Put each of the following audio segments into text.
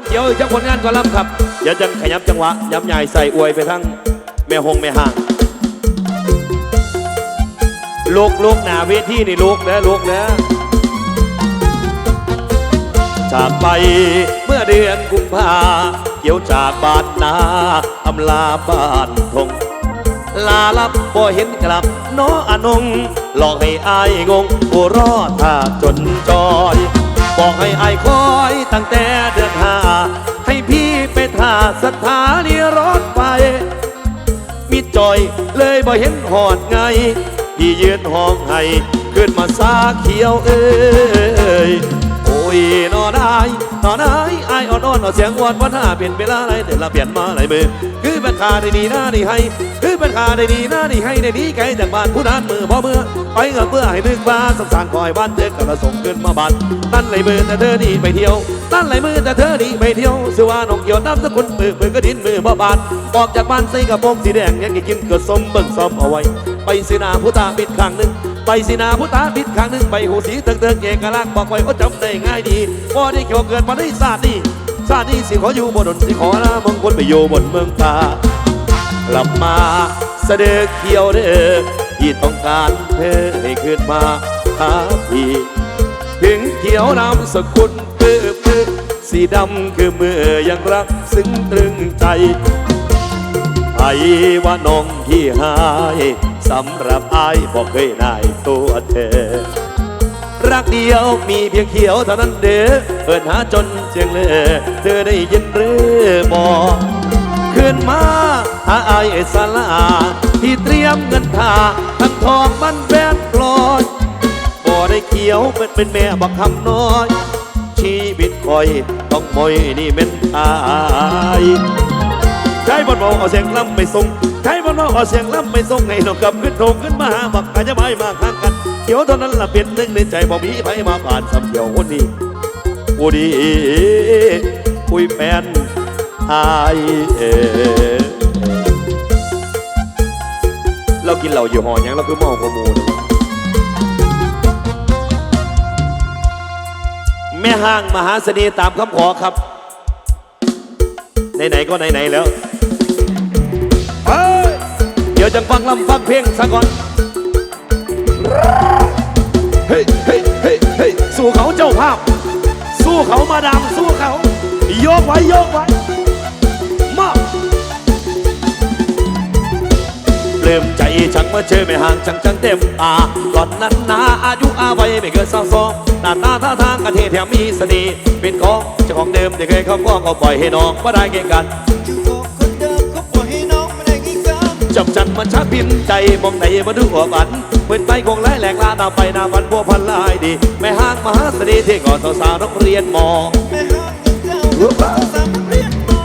งเขียวอีกจังผลงานก่อนลำครับ เดี๋ยวจะขยับจังหวะย้ำใหญ่ใส่อวยไปทั้งแม่หงแม่ห่างลูกลูกหนาเวทีนี่ลูกนะลูกนะจากไปเมื่อเดือนกุมภาเกี่ยวจากบ้านนาอำลาบ้านทงลาลับบ่เห็นกลับน้ออนงหลอกให้อายงงผู้รอท่าจนจอย บอกให้อายคอยตั้งแต่เดือนหาให้พี่ไปท่าสถานีรถไฟมีจอยเลยบ่เห็นหอดไง พี่ยืนห้องให้ขึ้นมาซาเขียวเอ้ย อ้ยนอนได้นอนได้ไออ่อนอ่อนเอเสียงอ่อนว่าถ้าเป็นเวลาไรแต่ละเปลี่ยนมาหลายมือคือเป็นคาได้ดีหน้าดีให้คือเป็นคาได้ดีหน้าดีให้ได้ดีไกลจากบ้านผู้นั้นมือพอเมื่อไปเงินเพื่อให้นึกบ้าสงสารคอยบ้านเจอกราส่งขึ้นมาบ้านนั่นเลยมือแต่เธอดีไปเที่ยวนั่นเลยมือแต่เธอดีไปเที่ยวสว่าน้องเกี่ยวน้ำสกุลมือมือก็ดินมือบ่บานออกจากบ้านใส่กระโปรงสีแดงยังกินกิดสมเบิ่งซ้อมเอาไว้ไปสินาผู้ตาปิดข้างหนึ่ง ไปสินาผู้ตาปิดข้างหนึ่งไปหูสีเติงเติงเอกลักษณ์บอกไว้ว่าจำได้ง่ายดีบ่ได้เกี่ยวเกิดมาได้ศาสตร์นี่ศาสตร์นี่สิขออยู่บนดนสิขอลามงคลไปอยู่บนเมืองตากลับมาเสด็จเขียวเด้อที่ต้องการเธอให้ขึ้นมาหาพี่ถึงเขียวนามสกุลปื้อปื้อสีดำคือมือยังรักซึ้งตรึงใจไอ้ว่าน้องที่หาย สำหรับไอ้บอกเคยได้ตัวเธอ รักเดียวมีเพียงเขียวเท่านั้นเด้อเปิดหาจนเจียงเลยเธอได้ยินหรือบอกขึ้นมาหาไอ้สาลาที่เตรียมเงินทาทั้งทองมันแบงปลอยบ่ได้เขียวเป็นเป็นแม่บักคำน้อยชีวิตคอยต้องมอยนี่เม็นอาย ใช้บอลบอกเอาเสียงล่ำไปส่งใช้บอลบอกเอาเสียงล่ำไปส่งให้น้องกับขึ้นโถงขึ้นมาหาบักอาจจะไม่มาข้างกันเขียวเท่านั้นละเป็นหนึ่งในใจบ่มีไผมาผ่านสำเขียวคนนี้ผู้ดีคุยแฟนไอเอเรากินเหล้าอยู่หอยังเราคือเมาขโมูนะแม่ห้างมหาเสน่ห์ตามคำขอครับ ไหนๆก็ไหนๆแล้ว ยวจังฟังลำฟังเพลงซะก่อนเฮ้ยเฮ้ยเฮ้ยเฮ้ยสู้เขาเจ้าภาพ สู้เขามาดามสู้เขา โยกไว้โยกไว้มาเริ่มใจชักเมื่อเจอไม่ห่างจังจังเต็มตาหล่อนนั้นนาอายุอาวัยไม่เกินสองสองหน้าตาท่าทางกันเทแถมมีเสน่ห์เป็นของเจ้าของเดิมที่เคยเข้าก้องก็ปล่อยให้น้องว่าได้เก่งกันจึงบอกคน จับจันมันชักพินใจมองไหนมาดูหัวบันเปิดไปคงไล่แหลกลาหน้าไปนาวันบัวพันลายดี แม่ห้างมหาเสน่ห์ที่ก่อนสาวๆนักเรียนมอแม่ห้างเงินเจ้าสามเรียนมอ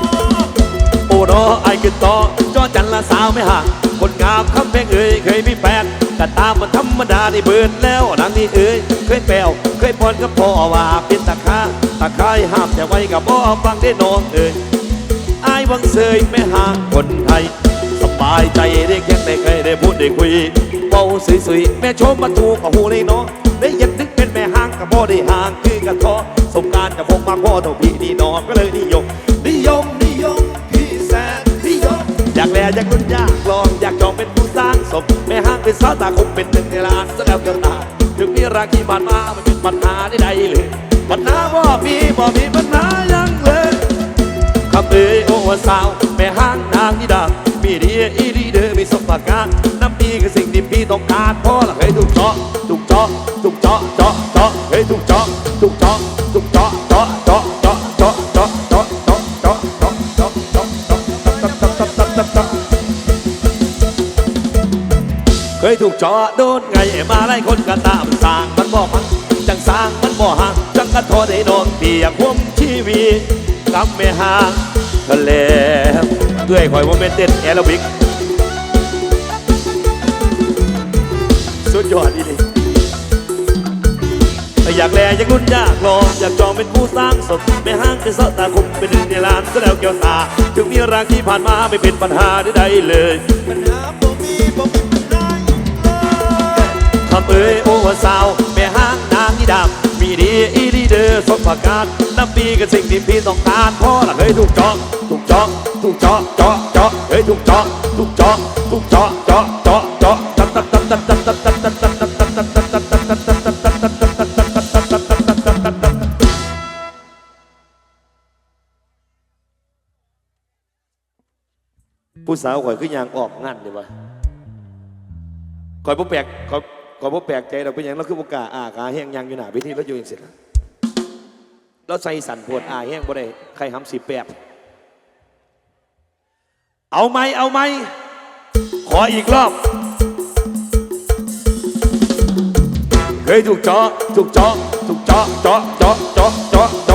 โอ้โนไอ้ขึ้นต่อจอจันละสาวไม่ห่างคนงามคำเพลงเอ่ยเคยมีแฟนแต่ตามมันธรรมดานี่เบิดแล้วนางนี่เอ่ยเคยแปลวเคยพรกับพ่อว่าเป็นตะคาตะไคร้ห้ามแต่ไว้กับบ่ฟังได้น้องเอ่ยไอายวังเสยไม่ห่างคนไทย บายใจได้แค่ได้เคยได้พูดได้คุยเบาสวยๆแม่ชมมาถูกกับหูเลยเนาะได้ยันนึกเป็นแม่ห้างกับพ่อได้ห่างคือกันทอสมการกับพงมาพ่อเท่าพี่นี่นอก็เลยนิยมนิยมนิยมพี่แสนนิยมอยากแลอยากลุ้นอยากลองอยากจองเป็นผู้สร้างสมแม่ห้างเป็นสาวตาคงเป็นหนึ่งในล้านแสดงเกินตาถึงมีราคีบานมามันเป็นปัญหาใดๆเลยปัญหาบ่มีบ่มีปัญหายังเลยคำเอ่ยโอ้สาวแม่ห้างนางนี่ ละเคยถูกเจาะถูกเจาะเจาะเจาะเจาะเคยถูกเจาะถูกเจาะถูกเจาะเจาะเจาะเจาะเจาะเจาะเจาะเจาะเจาะเจาะเจาะเจาะเจาะเจาะเจาะเจาะเจาะเจาะเคยถูกเจาะโดนไงมาไล่คนก็ตามสร้างมันบอกมันจังสร้างมันบ่ห่างจังกระโทษให้นอนเปียกห่วมชีวิตกับแม่ห่างทะเลเพื่อยคอยว่าเป็นเต้นแอโรบิก อดอีนี่อยากแลอยากรุ่นยากลออยากจองเป็นผู้สร้างสดไม่ห้างเป็นเสาะตาคุมเป็นหนึ่งในล้านก็แล้วเกี่ยวตา ถึงมีรักที่ผ่านมาไม่เป็นปัญหาใดๆเลยปัญหาบ่มีบ่มีปัญหาเลยคำเอ้ยโอ้ว่าสาวแม่ห้างนางนี่ดำมีดีอีลีเดอร์สมผักกาดนับปีกันสิ่งที่พี่ต้องการพ่อละเฮ้ยถูกจองถูกจองถูกจองจองจองเฮ้ยถูกจองถูกจองถูกจองจองู้สาวข่อยคือยางออกงานดีวะข่อยบ่แปลกข่อยข่อยบ่แปลกใจเราเป็นยังเราคือโอกาสอาขาแห้งยางอยู่หน้าพิธีเราอยู่ยังเสร็จแล้วใส่สันปวดอาแห้งบ่ได้ใครห้ำสิแปบเอาไหมเอาไหมขออีกรอบเฮ้ยถูกเจาะถูกเจาะถูกเจาะเจาะเจาะเจาะเจาะ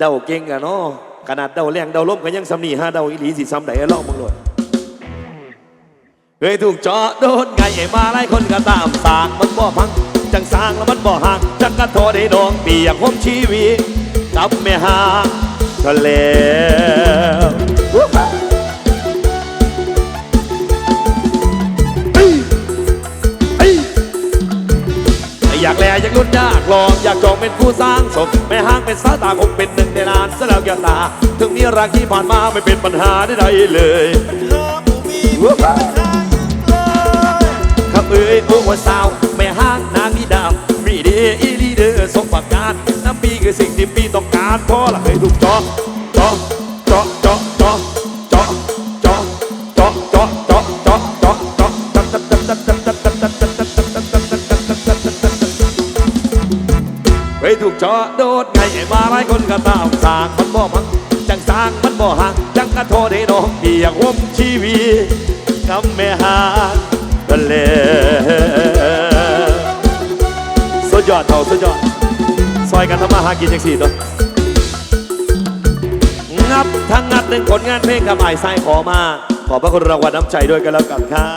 เดาเก่งอะเนาะขนาดเดาแรงเดาล้มก็ยังสำนีฮะเดาอีหลีสิซ้ำไหนลองมึงเลยเคยถูกเจาะโดนไงมาหลายคนก็ตามสากมันบ่พัง จังสางแล้วมันบ่ห่างจังกระโทษให้ดองเปียกห่มชีวิตกับแม่หางทะเล อยากแลอยากลุ้นยากลองอยากจองเป็นผู้สร้างสมแม่ห้างเป็นสาตาคงเป็นหนึ่งในลานซะแล้วแกตา ถึงนี้รักที่ผ่านมาไม่เป็นปัญหาใดๆเลยปัญหาบ่มีปัญหาเลยขับเอ้ยโอ้ว่าสาวไม่ห้างนางนี่ดำรีเดอีลีเดอร์สมประการน้ำปีคือสิ่งที่ปีต้องการพราะละเคยถูกจาะ หลายคนก็ตามสางมันบ่พังจังสางมันบ่ห่างจังกระโทษให้น้องเปียกวมชีวิตคำแม่หางทะเลสุดยอดเท่าสุดยอดซอยกันทำมาหากินอย่างสี่ตัวงับทั้งงัดหนึ่งผลงานเพลงกับไอ้ายไส้ขอมา ขอบพระคุณรางวัลน้ำใจด้วยกันแล้วกันครั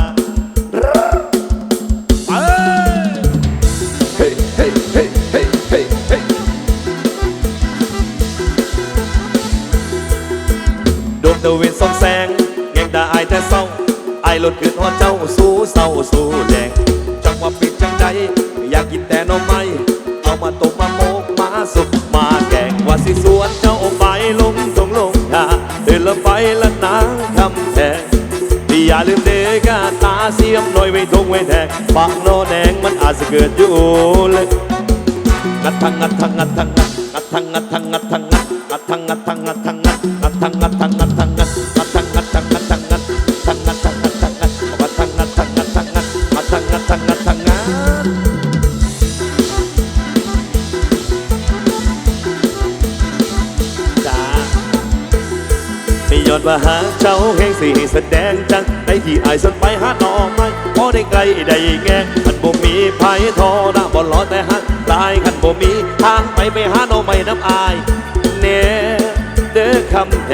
บ วงตะเวนส่องแสงแงงดาอายแต่เศร้าอายหลดขึ้นหอดเจ้าสู้เศร้าสู้แดงจังว่าปิดจังใดอยากกินแต่นมไม้เอามาต้มาโมกมาสุกมาแกงว่าสิสวนเจ้าไปลงตรงลงทาเดินละไปละนางคำแทงอย่าลืมเด็กาตาเสียมหน่อยไว้ทงไว้แทงปากโนแดงมันอาจจะเกิดอยู่เลยงัดทังงัดทังงัดทังงัดงัดทังงัดทังงัดทังงัดงัดทังงัดทังงัดทังงัดงั ม่ยอดว่าหาเจ้าแห่งสีแสดงจังในที่อายสนไปหาน้อไม่พอได้ไกลได้แงมันบ่มีไผทอหน้าบ่รอแต่หักตายคันบ่มีทางไปไปหาน้อไม่น้ำอายเน่เด้อคำแพ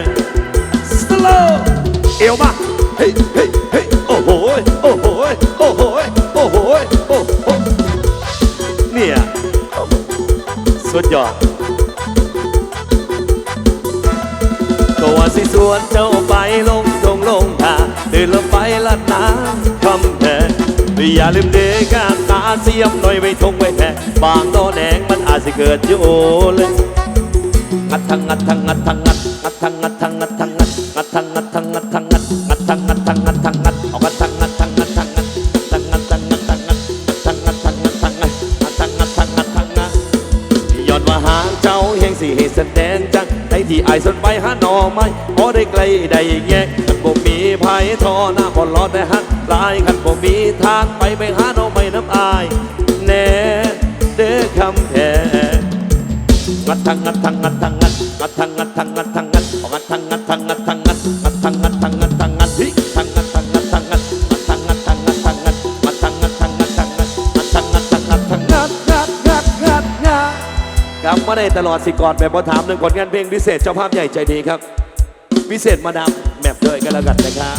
งสโลเอวมาเฮ้ยเฮ้ยเฮ้ยโอ้โหยโอ้โหยโอ้โหยโอ้โหยโอ้โหเนี่ยสุดยอด ก็ว่าสิสวนเจ้าไปลงตรงลงทาตื่นลงไปละน้ำคำแพงอย่าลืมเด็กาตาเสียมหน่อยไว้ทงไว้แพงบางตอแดงมันอาจจะเกิดอยู่เลยงัดทังงัดทังงัดทังงัดงัดทังงัดทังงัด ไปหาหนอไม้พอได้ไกลได้แยกมันบ่มีภัยทอหน้าบ่รอแต่หักลายขันบ่มีทางไปไปหาหนอไม่น้ำอายแน่เด้อคำแพงงัดทังงัดทังงัดทังงัดงัดทังงัดทังงัดทัง ได้ตลอดสิก่อนแบบพอถามหนึ่งผลงานเพลงพิเศษเจ้าภาพใหญ่ใจดีครับ พิเศษมาดามแมปด้วยกันแล้วกันนะครับ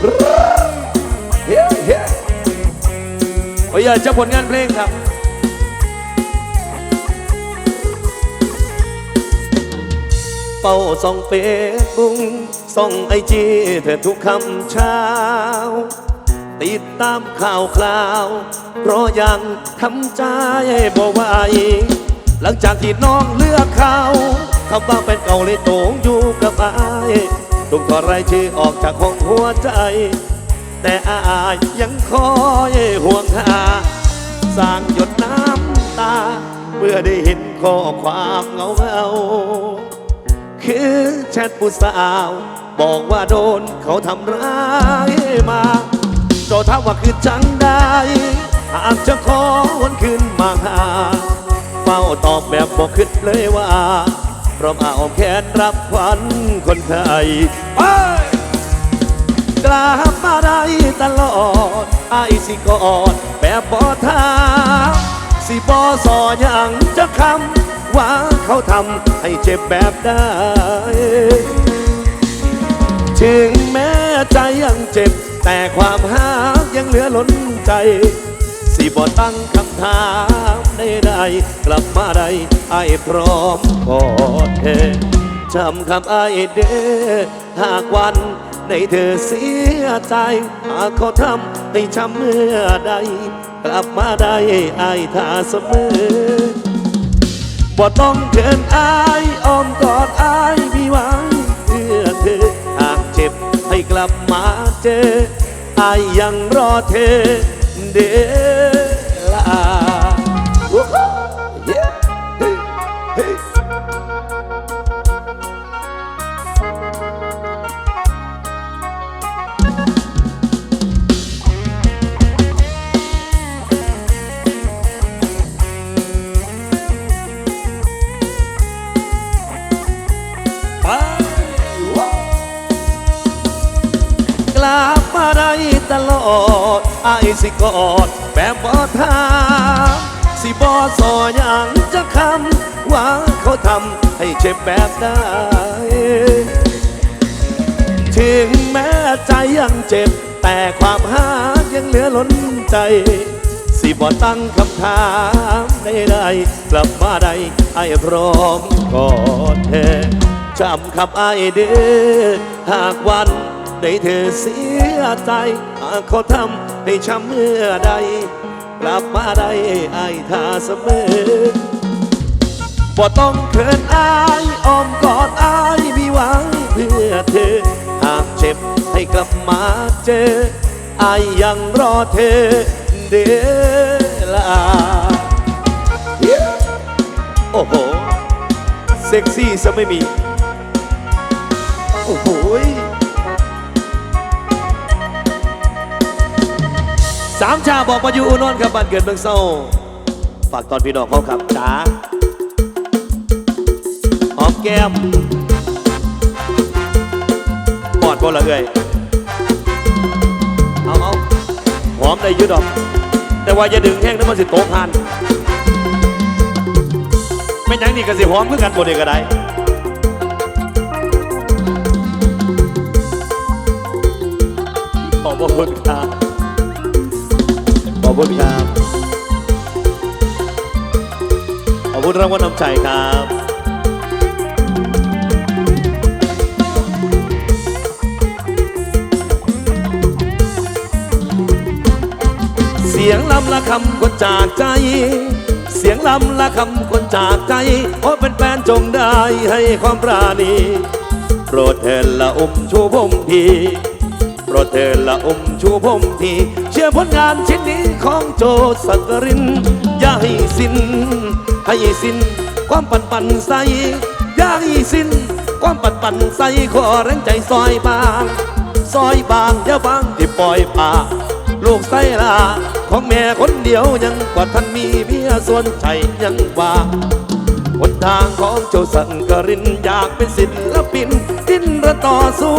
เฮ้ยเฮ้ยโอ้ยจ้าผลงานเพลงครับไปฝ้าส่องเฟซบุ๊กส่องไอจีเธอทุกคำเช้า ติดตามข่าวคราว เพราะยังทำใจบ่ไหว หลังจากที่น้องเลือกเขาคำว่าเป็นเก่าเลยโตงอยู่กับอายถูกถอดรายชื่อออกจากห้องหัวใจ แต่อายยังคอยห่วงหาสร้างหยดน้ำตา เมื่อได้เห็นข้อความเงาเงาคือแชทผู้สาว บอกว่าโดนเขาทำร้ายมาโจทาว่าคือจังได้หากจะขอวนคืนมาหา เฝ้าตอบแบบบอกคิดเลยว่าพร้อมเอาแขนรับขวัญคนไทยกลับมาได้ตลอดไอ้สิกอดแบบบอทาสิบอสออย่างจะคำว่าเขาทำให้เจ็บแบบได้ ถึงแม้ใจยังเจ็บ แต่ความหากยังเหลือล้นใจ สิบอตั้งคำถามใดๆกลับมาได้ไอ้พร้อมกอดเธอจำคำไอ้เด้อหากวันในเธอเสียใจ หากเขาทำให้ช้ำเมื่อใด กลับมาได้ไอ้ท่าเสมอบ่ต้องเกินอายอ้อมกอดอายมีหวังเพื่อเธอหากเจ็บให้กลับมาเจออายยังรอเธอ เสิกอดแบบบ่ทามสิบ่สออย่างจะคำว่าเขาทำให้เจ็บแบบได้ ถึงแม้ใจยังเจ็บ แต่ความหากยังเหลือล้นใจ สิบ่ตั้งคำถามใดๆกลับมาได้ไอ้พร้อมกอดเธอจำคำไอ้เด้อหากวันได้เธอเสียใจหากเขาทำ ให้ช้ำเมื่อใด กลับมาได้ไอ้ท่าเสมอบ่ต้องเขินอายอ้อมกอดอายมีหวังเพื่อเธอ หากเจ็บให้กลับมาเจออายยังรอเธอเดลาโอ้โห เซ็กซี่ซะไม่มี โอ้โหามชาบอกมาอยู่อุนนท์ครับบ้านเกิดเมืองเศร้า ฝากตอนพี่น้องเขาครับจ้าหอมแก้มกอดบ่ละเอ้ยเอาเอาหอมได้ยุดดอก แต่ว่าอย่าดึงแห้งนะมันสิโตพันไม่ยังนี่ก็สิหอมคือกันบ่ได้ก็ได้ขอบพระคุณครับ คุณครับ ขอบคุณรางวัลน้ำใจครับเสียงลำละคำคนจากใจ เสียงลำละคำคนจากใจเพราะเป็นแฟนจงได้ให้ความปราณีโปรดเถิดละอมชูผมทีโปรดเถิดละอมชูผมที ผลงานชิ้นนี้ของโจสักริน อย่าให้สิ้น ให้สิ้น ความปั่นปันใส อย่าให้สิ้น ความปั่นปันใสขอแรงใจซอยบาง ซอยบางอย่าบางที่ปล่อยป่า ลูกไส้ลาของแม่คนเดียวยังกว่าท่านมีเมียส่วนใจยังว่าหนทางของเจ้าสังกรินอยากเป็นศิลปิน ดิ้นระต่อสู้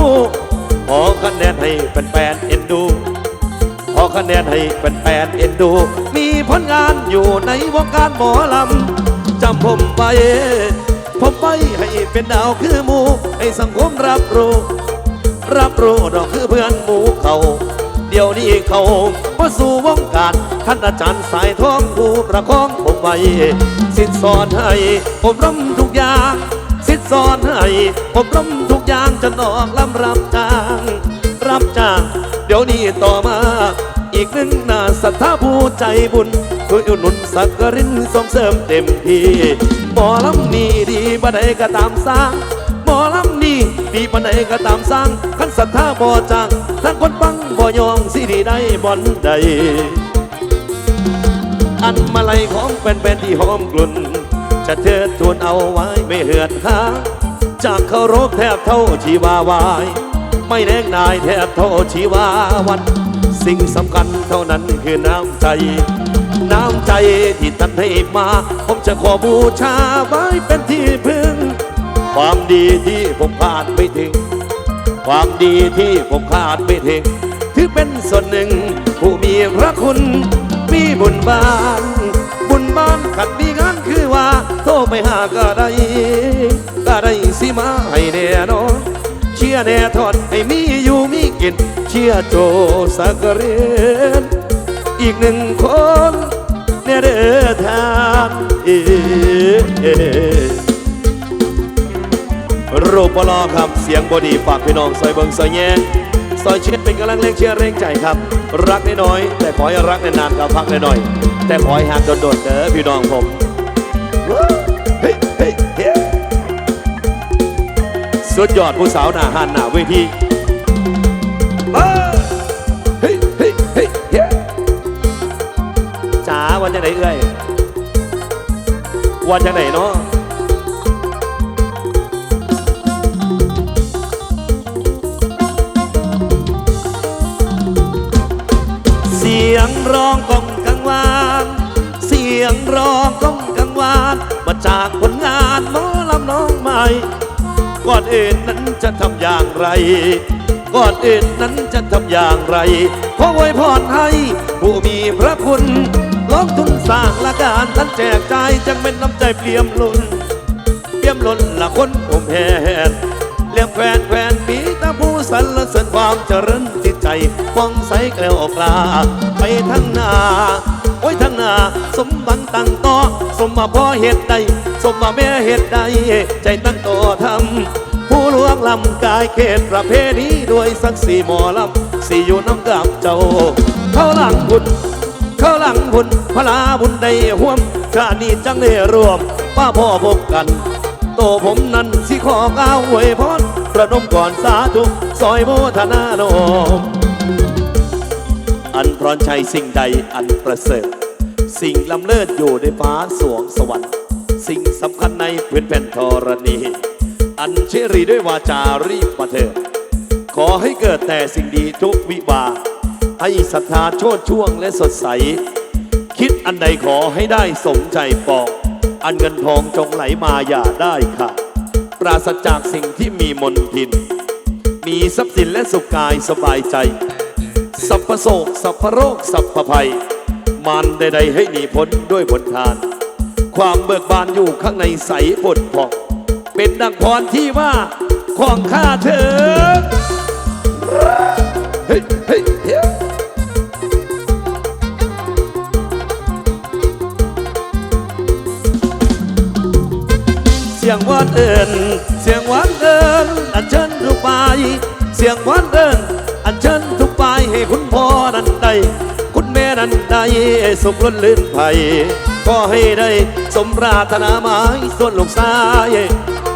ขอคะแนนให้แฟนๆเอ็นดู อคะแนนให้แฟนๆเอ็นดู มีผลงานอยู่ในวงการหมอลำจำผมไปผมไปให้เป็นดาวคือหมู ให้สังคมรับรู้ รับรู้ดอกคือเพื่อนหมูเขาเดี๋ยวนี้เขามาสู่วงการท่านอาจารย์สายทองผู้ประคองผมไว้สิทธิสอนให้ผมรำทุกอย่างสิทธิสอนให้อบรมทุกอย่างจะนอกลำรับจ้างรับจ้าง เดี๋ยวนี้ต่อมา อีกหนึ่งนาศรัทธาผู้ใจบุญช่วยอุดหนุนสักกรินส่งเสริมเต็มที่หมอลำนี้ดีบันไดก็ตามสร้างหมอลำนี้ดีบันไดก็ตามสร้างขันศรัทธาบ่จางทั้งคนฟังบ่ยองสิดีได้บ่อนใดอันมาลัยของเป็นเป็นที่หอมกลุ่นจะเทิดทูนเอาไว้ไม่เหือดหาจากเคารพแทบเท่าชีวาวาย ไม่แนงนายแทบเท่าชีวาวัน สิ่งสำคัญเท่านั้นคือน้ำใจ น้ำใจที่ท่านให้มา ผมจะขอบูชาไว้เป็นที่พึ่ง ความดีที่ผมขาดไม่ถึง ความดีที่ผมขาดไม่ถึง ถือเป็นส่วนหนึ่งผู้มีพระคุณ มีบุญบาน บุญบานขัดมีงานคือว่า โทรไปหาก็ได้ก็ได้สิมาให้แน่นอนเชื่อแน่ทอด มีอยู่มีกินเชื่อโจสักเรนอีกหนึ่งคนเนี่ยเด้อทานเอเรูปลอครับเสียงบอดีฝากพี่น้องซอยเบิงซอยแย่ซอยเชียร์เป็นกำลังเร่งเชียร์เร่งใจครับ รักน้อยแต่ขอให้รักนานๆกับพักน้อยๆแต่ขอให้ห่างโดดๆเด้อพี่น้องผมเฮ้ยเฮ้ยเฮ้ยสุดยอดผู้สาวหน้าหันหน้าเวที วันจังไหนเนาะเสียงร้องก้องกังวานเสียงร้องก้องกังวานมาจากผลงานหมอลำน้องใหม่ก่อนอื่นนั้นจะทำอย่างไรก่อนอื่นนั้นจะทำอย่างไรขอไว้พรให้ผู้มีพระคุณ ลงทุนสร้างละการท่านแจกจ่ายจังเป็นน้ำใจเปี่ยมล้นเปี่ยมล้นละคนผมแหนเลี้ยงแฟนแฟนมีตาผู้สรรเสริญความเจริญจิตใจฟ้องใสแกล้วกลาไปทั้งนาโอ้ยทั้งนาสมบังตั้งต่อสมมาพ่อเหตุใดสมมาแม่เหตุใดใจตั้งต่อทำผู้ลวงลำกายเขตประเพณีด้วยสักสีหมอลำสีอยู่น้ำกับเจ้า เขาหลังบุญ ขาหลังบุญพลาบุญได้ห่วมชาตินี้จังได้รวมป้าพ่อพบกัน โตผมนั้นสิขอก้าวอวยพรประนมก่อนสาธุซอยโมทนาโนมอันพรอนชัยสิ่งใดอันประเสริฐ สิ่งลำเลิศอยู่ในฟ้าสวงสวรรค์ สิ่งสำคัญในพื้นแผ่นธรณี อันเชรีด้วยวาจารีบมาเถิดขอให้เกิดแต่สิ่งดีทุกวิบาก ให้ศรัทธาโชดช่วงและสดใส คิดอันใดขอให้ได้สมใจปอง อันเงินทองจงไหลมาอย่าได้ค่ะ ปราศจากสิ่งที่มีมนทิน มีทรัพย์สินและสุขกายสบายใจ สัพพโศกสัพพโรคสัพพภัย มันใดๆให้หนีพ้นด้วยผลทาน ความเบิกบานอยู่ข้างในใสผดผ่องเป็นดังพรที่ว่าของข้าเธอเฮ้ยเฮ้ย สียงหวานเอิญเสียงหวานเอิญอันเชิญทุกไปเสียงหวานเอิญอันเชิญทุกไปให้คุณพ่อนั้นได้คุณแม่นั้นได้สุขล้นลื่นไผ่ก็ให้ได้สมรารถนาหมายส่วนลูกชาย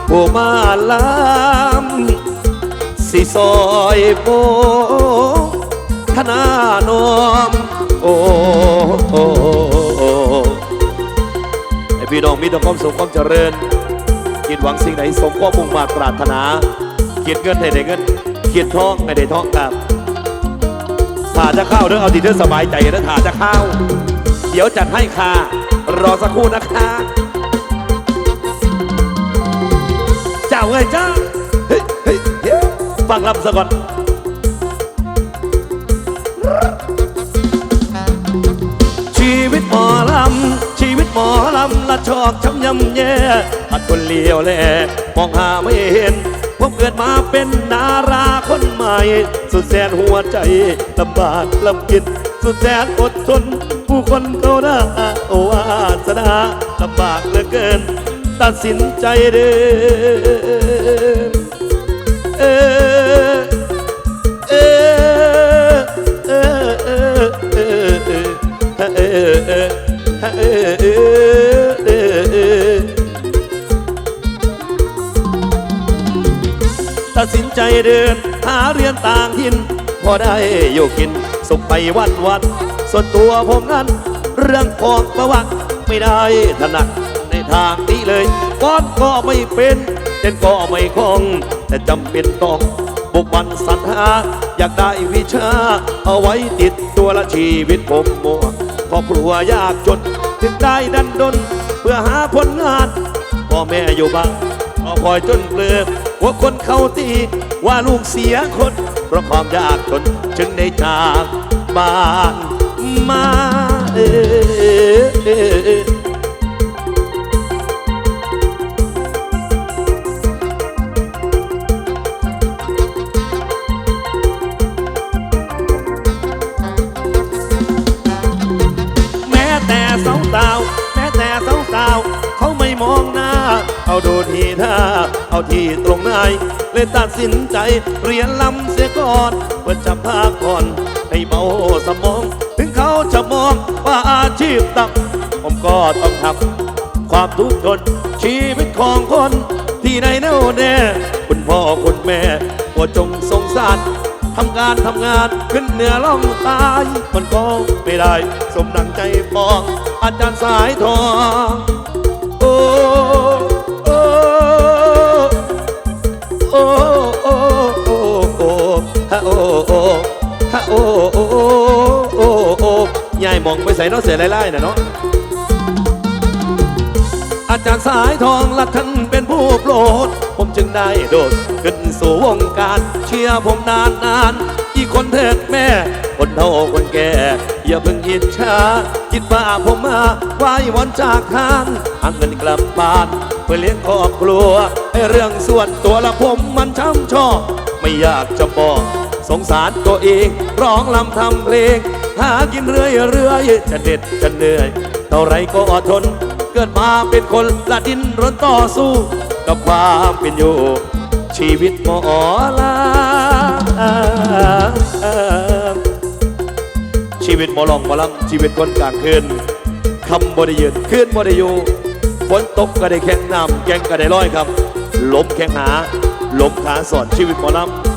ผู้มาลำสิซอยโปธนานอมโอ้โอ้ไอพี่น้องมีแต่ความสุขความเจริญ คิดหวังสิ่งไหนสมความมุ่งมาปรารถนาคิดเงินให้ได้เงินคิดทองให้ได้ทองครับถ้าจะเข้าเด้อเอาที่เธอสบายใจนะถ้าจะเข้า เดี๋ยวจัดให้ค่ะ รอสักครู่นะคะเจ้าเอ้ยเจ้าเฮ้เฮ้เฮ้ยฟังลำซะก่อนชีวิตหมอลำชีวิตหมอลำละชอกช้ำยำแย่อัดคนเลี้ยวแลมองหาไม่เห็น ผมเกิดมาเป็นดาราคนใหม่ สุดแสนหัวใจลำบากลำกิน สุดแสนอดทน ผู้คนเขาหน้าโอวาสนาลำบากเหลือเกิน ตัดสินใจเดินเออ ตัดสินใจเดิน หาเรียนต่างถิ่นพอได้อยู่กิน สุขไปวันวัน ส่วนตัวผมนั้น เรื่องของประวัติไม่ได้ถนัดในทางนี้เลยก้อนก็ไม่เป็นเต้นก็ไม่คล่อง แต่จำเป็นต้องบุกบันสรรหา อยากได้วิชา เอาไว้ติดตัวละชีวิตผมมัวครอบครัวยากจนถึงได้ดันดน เพื่อหาผลงานพ่อแม่อยู่บ้านก็คอยจนเปลือก ว่าคนเขาตีว่าลูกเสียคน เพราะความยากจนจึงได้จากบ้านมาเออเอาดูทีท่าเอาทีตร งไหนเลยตัดสินใจเรียนลำเสียก่อนเพื่อจะพาก่อนให้เบาสมอง ถึงเขาจะมองว่าอาชีพต่ำผมก็ต้องทำความทุกข์ทนชีวิตของคน ที่ในแน่วแน่คุณพ่อคุณแม่โปรดจงสงสารทำงานทำงานขึ้นเหนือล่องใตายมันก็ไม่ได้ สมดังใจปองอาจารย์สายทองโอ้ อ้โอ้โอ้โอ้ยายมองไปใส่เน้องเสียไล่ๆน่ะเนาะอาจารย์สายทองละท่านเป็นผู้โปรด ผมจึงได้โดดขึ้นสู่วงการเชียร์ผมนานนานๆอีกคนเถิดแม่ คนเฒ่าคนแก่ อย่าเพิ่งอิจฉาคิดว่าผมมาไหว้วันจากทานหาเงินกลับบ้านเพื่อเลี้ยงครอบครัวไอ้เรื่องส่วนตัวละผมมันช้ำชอบไม่อยากจะบอก สงสารตัวเอง ร้องลำทำเพลง หากินเรื่อยเรื่อยจะเหน็ดจะเหนื่อย เท่าไรก็อดทน เกิดมาเป็นคนละดินรนต่อสู้ กับความเป็นอยู่ ชีวิตหมอลาชีวิตหมอลองหมอลำชีวิตคนกลางคืนคำบริยืนคืนบริยูฝนตกก็ได้แข่งน้ำแกงก็ได้ร้อยครับลมแข่งหาลมขาสอนชีวิตหมอลำ